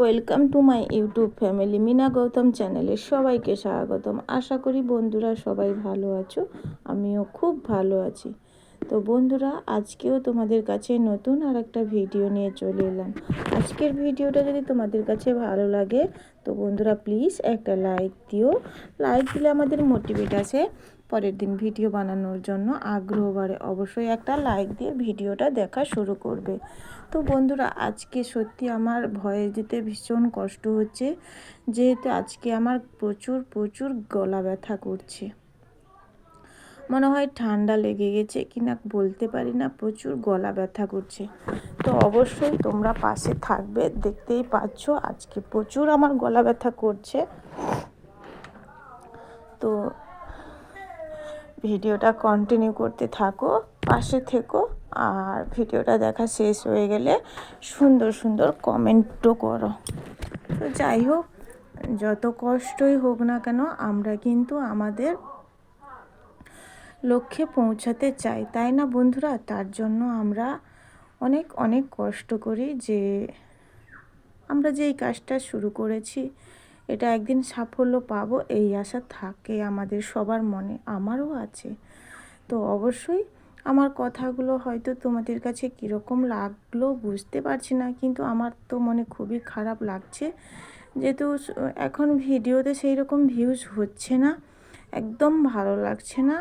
Welcome to my YouTube family Mina Gautam চ্যানেলে সবাইকে স্বাগতম। আশা করি বন্ধুরা সবাই ভালো আছো, আমিও খুব ভালো আছি। তো বন্ধুরা, আজকেও তোমাদের কাছে নতুন আর একটা ভিডিও নিয়ে চলে এলাম। আজকের ভিডিওটা যদি তোমাদের কাছে ভালো লাগে, তো বন্ধুরা প্লিজ একটা লাইক দিও। লাইক দিলে আমাদের মোটিভেট আছে পরের দিন ভিডিও বানানোর জন্য। আগ্রহ বাড়ে, অবশ্যই একটা লাইক দিয়ে ভিডিওটা দেখা শুরু করবে। তো বন্ধুরা, আজকে সত্যি আমার ভয়ে দিতে ভীষণ কষ্ট হচ্ছে। যেহেতু আজকে আমার প্রচুর প্রচুর গলা ব্যথা করছে। মনে হয় ঠান্ডা লেগে গেছে কিনা বলতে পারি না, প্রচুর গলা ব্যথা করছে। তো অবশ্যই তোমরা পাশে থাকবে, দেখতেই পাচ্ছ আজকে প্রচুর আমার গলা ব্যথা করছে। তো ভিডিওটা কন্টিনিউ করতে থাকো, পাশে থেকো, আর ভিডিওটা দেখা শেষ হয়ে গেলে সুন্দর সুন্দর কমেন্টও করো। তো যাই হোক, যত কষ্টই হোক না কেন, আমরা কিন্তু আমাদের লক্ষ্যে পৌঁছাতে চাই। তাই না বন্ধুরা? তার জন্য আমরা অনেক অনেক কষ্ট করি যে আমরা যে এই কাজটা শুরু করেছি, এটা একদিন সাফল্য পাবো, এই আশা থাকে আমাদের সবার মনে, আমারও আছে। তো অবশ্যই আমার কথাগুলো হয়তো তোমাদের কাছে কীরকম লাগল বুঝতে পারছি না, কিন্তু আমার তো মনে খুবই খারাপ লাগছে। যেহেতু এখন ভিডিওতে সেই রকম ভিউজ হচ্ছে না, একদম ভালো লাগছে না।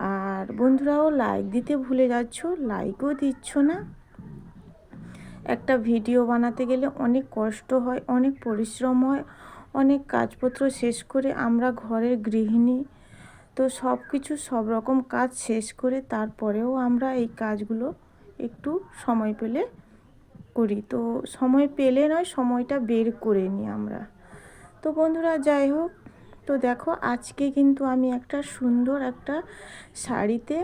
আর বন্ধুরাও লাইক দিতে ভুলে যাচ্ছ লাইকও দিচ্ছ না। একটা ভিডিও বানাতে গেলে অনেক কষ্ট হয়, অনেক পরিশ্রম হয়, অনেক কাজপত্র শেষ করে আমরা ঘরের গৃহিণী। তো সব কিছু সব রকম কাজ শেষ করে তারপরেও আমরা এই কাজগুলো একটু সময় পেলে করি। তো সময় পেলে নয়, সময়টা বের করে নিই আমরা। তো বন্ধুরা, যাই হোক তো দেখো, আজকে কিন্তু আমি একটা সুন্দর একটা শাড়িতে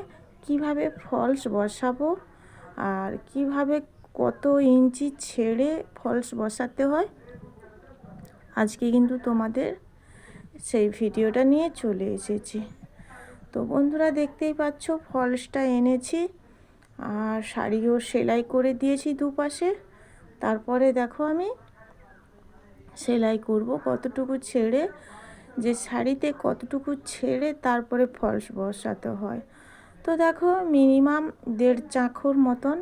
কীভাবে ফলস বসাবো আর কীভাবে কত ইঞ্চি ছেড়ে ফলস বসাতে হয়, আজকে কিন্তু তোমাদের সেই ভিডিওটা নিয়ে চলে এসেছি। তো বন্ধুরা দেখতেই পাচ্ছ, ফলসটা এনেছি আর শাড়িও সেলাই করে দিয়েছি দুপাশে। তারপরে দেখো আমি সেলাই করব কতটুকু ছেড়ে যে শাড়িতে কতটুকু ছেড়ে তারপরে ফলস বসাতে হয়। তো দেখো, মিনিমাম দেড় চাঁখর মতন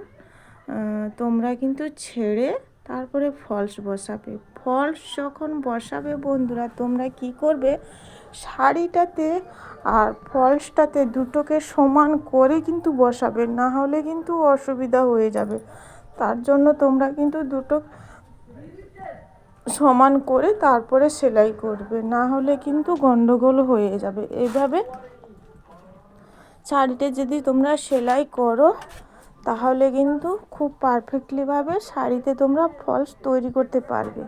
তোমরা কিন্তু ছেড়ে তারপরে ফলস বসাবে। ফলস যখন বসাবে বন্ধুরা, তোমরা কি করবে? শাড়িটাতে আর ফলসটাতে দুটোকে সমান করে কিন্তু বসাবে, না হলে কিন্তু অসুবিধা হয়ে যাবে। তার জন্য তোমরা কিন্তু দুটো সমান করে তারপরে সেলাই করবে। না হলে কিন্তু গন্ডগোল হয়ে যাবে। এইভাবে শাড়িতে যদি তোমরা সেলাই করো, তাহলে কিন্তু খুব পারফেক্টলিভাবে শাড়িতে তোমরা ফলস তৈরি করতে পারবে।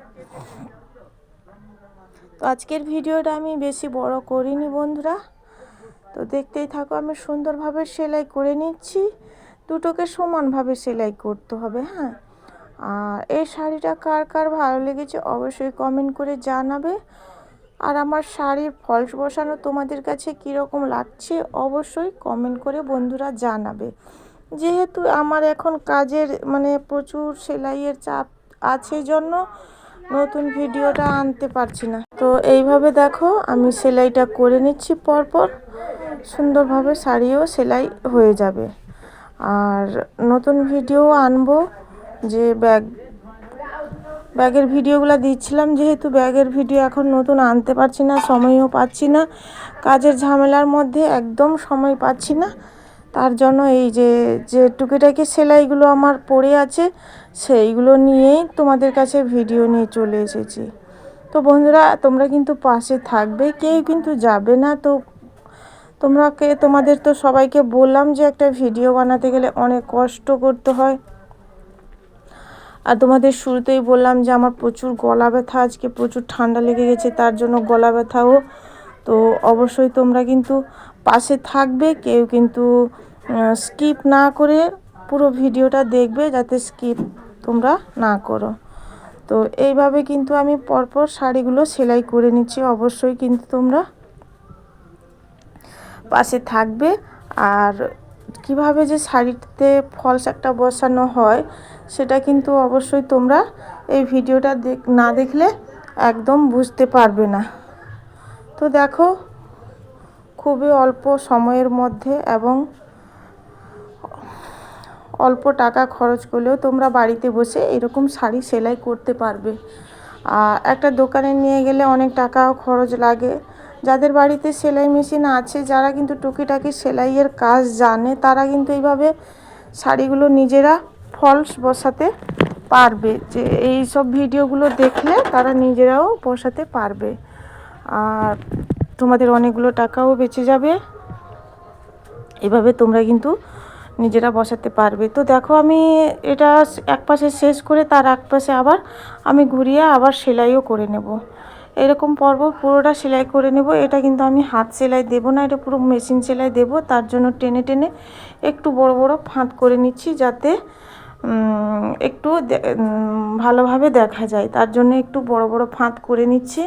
তো আজকের ভিডিওটা আমি বেশি বড় করিনি বন্ধুরা। তো দেখতেই থাকো, আমি সুন্দরভাবে সেলাই করে নিচ্ছি। দুটোকে সমানভাবে সেলাই করতে হবে হ্যাঁ? আর এই শাড়িটা কার কার ভালো লেগেছে অবশ্যই কমেন্ট করে জানাবে। আর আমার শাড়ির ফলস বসানো তোমাদের কাছে কীরকম লাগছে অবশ্যই কমেন্ট করে বন্ধুরা জানাবে। যেহেতু আমার এখন কাজের মানে প্রচুর সেলাইয়ের চাপ আছে জন্য নতুন ভিডিওটা আনতে পারছি না। তো এইভাবে দেখো আমি সেলাইটা করে নিচ্ছি পরপর। সুন্দরভাবে শাড়িও সেলাই হয়ে যাবে। আর নতুন ভিডিও আনব। যে ব্যাগ, ব্যাগের ভিডিওগুলো দিচ্ছিলাম, যেহেতু ব্যাগের ভিডিও এখন নতুন আনতে পারছি না, সময়ও পাচ্ছি না, কাজের ঝামেলার মধ্যে একদম সময় পাচ্ছি না। তার জন্য এই যে যে টুকিটাকি সেলাইগুলো আমার পড়ে আছে, সেইগুলো নিয়েই তোমাদের কাছে ভিডিও নিয়ে চলে এসেছি। তো বন্ধুরা, তোমরা কিন্তু পাশে থাকবে, কেউ কিন্তু যাবে না। তো তোমরাকে, তোমাদের তো সবাইকে বললাম যে একটা ভিডিও বানাতে গেলে অনেক কষ্ট করতে হয়। আর তোমাদের শুরুতেই বললাম যে আমার প্রচুর গলা ব্যথা, আজকে প্রচুর ঠান্ডা লেগে গেছে, তার জন্য গলা ব্যথাও। তো অবশ্যই তোমরা কিন্তু পাশে থাকবে, কেউ কিন্তু স্কিপ না করে পুরো ভিডিওটা দেখবে যাতে স্কিপ তোমরা না করো। তো এইভাবে কিন্তু আমি পরপর শাড়িগুলো সেলাই করে নিচ্ছি, অবশ্যই কিন্তু তোমরা পাশে থাকবে। আর কীভাবে যে শাড়িতে ফলস একটা বসানো হয়, সেটা কিন্তু অবশ্যই তোমরা এই ভিডিওটা না দেখলে একদম বুঝতে পারবে না। তো দেখো, খুবই অল্প সময়ের মধ্যে এবং অল্প টাকা খরচ করলেও তোমরা বাড়িতে বসে এরকম শাড়ি সেলাই করতে পারবে। আর একটা দোকানে নিয়ে গেলে অনেক টাকাও খরচ লাগে। যাদের বাড়িতে সেলাই মেশিন আছে, যারা কিন্তু টুকিটাকি সেলাইয়ের কাজ জানে, তারা কিন্তু এইভাবে শাড়িগুলো নিজেরা ফলস বসাতে পারবে। যে এই সব ভিডিওগুলো দেখলে তারা নিজেরাও বসাতে পারবে। আর তোমাদের অনেকগুলো টাকাও বেঁচে যাবে। এভাবে তোমরা কিন্তু নিজেরা বসাতে পারবে। তো দেখো আমি এটা এক পাশে শেষ করে, তার এক পাশে আবার আমি ঘুরিয়ে আবার সেলাইও করে নেব। এরকম পর্ব পুরোটা সেলাই করে নেব। এটা কিন্তু আমি হাত সেলাই দেব না, এটা পুরো মেশিন সেলাই দেব। তার জন্য টেনে টেনে একটু বড় বড় ফাঁদ করে নিচ্ছি যাতে একটু ভালোভাবে দেখা যায়। তার জন্য একটু বড় বড় ফাঁদ করে নিচ্ছি।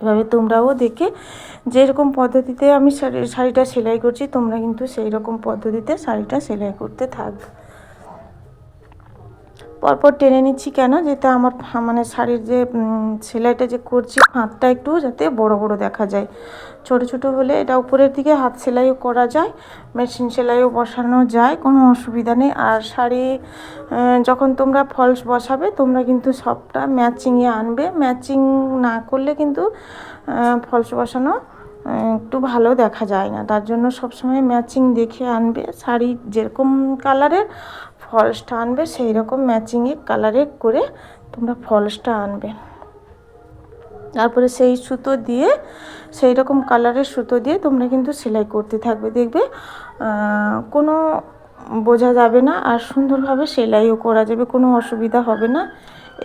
এভাবে তোমরাও দেখে যেরকম পদ্ধতিতে আমি শাড়িটা সেলাই করছি, তোমরা কিন্তু সেই রকম পদ্ধতিতে শাড়িটা সেলাই করতে থাকবে। পরপর টেনে নিচ্ছি কেন? যাতে আমার মানে শাড়ির যে সেলাইটা যে করছি হাতটা একটু যাতে বড় বড় দেখা যায়। ছোট ছোট হলে এটা উপরের দিকে হাত সেলাইও করা যায়, মেশিন সেলাইও বসানো যায়, কোনো অসুবিধা নেই। আর শাড়ি যখন তোমরা ফলস বসাবে, তোমরা কিন্তু সবটা ম্যাচিংয়ে আনবে। ম্যাচিং না করলে কিন্তু ফলস বসানো একটু ভালো দেখা যায় না। তার জন্য সবসময় ম্যাচিং দেখে আনবে। শাড়ি যেরকম কালারের ফলসটা আনবে সেই রকম ম্যাচিংয়ে কালারে করে তোমরা ফলসটা আনবে। তারপরে সেই সুতো দিয়ে সেই রকম কালারের সুতো দিয়ে তোমরা কিন্তু সেলাই করতে থাকবে। দেখবে কোনো বোঝা যাবে না আর সুন্দরভাবে সেলাইও করা যাবে, কোনো অসুবিধা হবে না।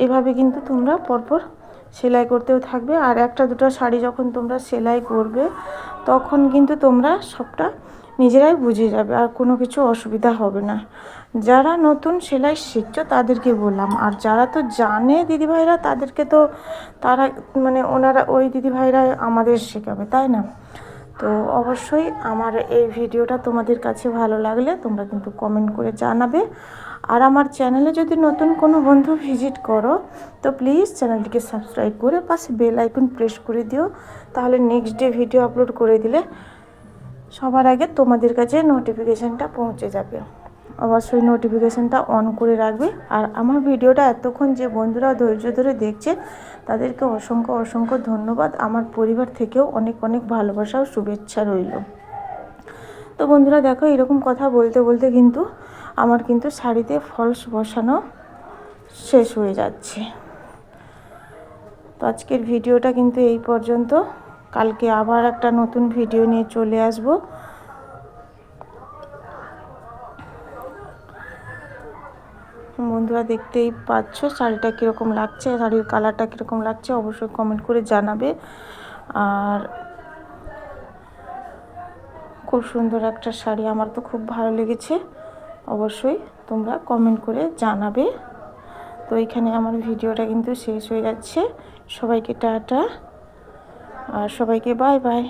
এভাবে কিন্তু তোমরা পরপর সেলাই করতেও থাকবে। আর একটা দুটো শাড়ি যখন তোমরা সেলাই করবে, তখন কিন্তু তোমরা সবটা নিজেরাই বুঝে যাবে আর কোনো কিছু অসুবিধা হবে না। যারা নতুন সেলাই শিখছো তাদেরকে বললাম, আর যারা তো জানে দিদিভাইরা, তাদেরকে তো তারা মানে ওনারা ওই দিদিভাইরা আমাদের শেখাবে, তাই না? তো অবশ্যই আমার এই ভিডিওটা তোমাদের কাছে ভালো লাগলে তোমরা কিন্তু কমেন্ট করে জানাবে। আর আমার চ্যানেলে যদি নতুন কোনো বন্ধু ভিজিট করো, তো প্লিজ চ্যানেলটিকে সাবস্ক্রাইব করে পাশে বেল আইকন প্রেস করে দিও। তাহলে নেক্সট ডে ভিডিও আপলোড করে দিলে সবার আগে তোমাদের কাছে নোটিফিকেশানটা পৌঁছে যাবে। অবশ্যই নোটিফিকেশানটা অন করে রাখবে। আর আমার ভিডিওটা এতক্ষণ যে বন্ধুরা ধৈর্য ধরে দেখছে, তাদেরকে অসংখ্য অসংখ্য ধন্যবাদ। আমার পরিবার থেকেও অনেক অনেক ভালোবাসা ও শুভেচ্ছা রইল। তো বন্ধুরা দেখো এরকম কথা বলতে বলতে কিন্তু আমার কিন্তু শাড়িতে ফলস বসানো শেষ হয়ে যাচ্ছে। তো আজকের ভিডিওটা কিন্তু এই পর্যন্ত। কালকে আবার একটা নতুন ভিডিও নিয়ে চলে আসব। বন্ধুরা দেখতেই পাচ্ছ শাড়িটা কীরকম লাগছে, শাড়ির কালারটা কীরকম লাগছে অবশ্যই কমেন্ট করে জানাবে। আর খুব সুন্দর একটা শাড়ি, আমার তো খুব ভালো লেগেছে। অবশ্যই তোমরা কমেন্ট করে জানাবে। তো এখানে আমার ভিডিওটা কিন্তু শেষ হয়ে যাচ্ছে। সবাইকে টাটা। আর সবাইকে বাই বাই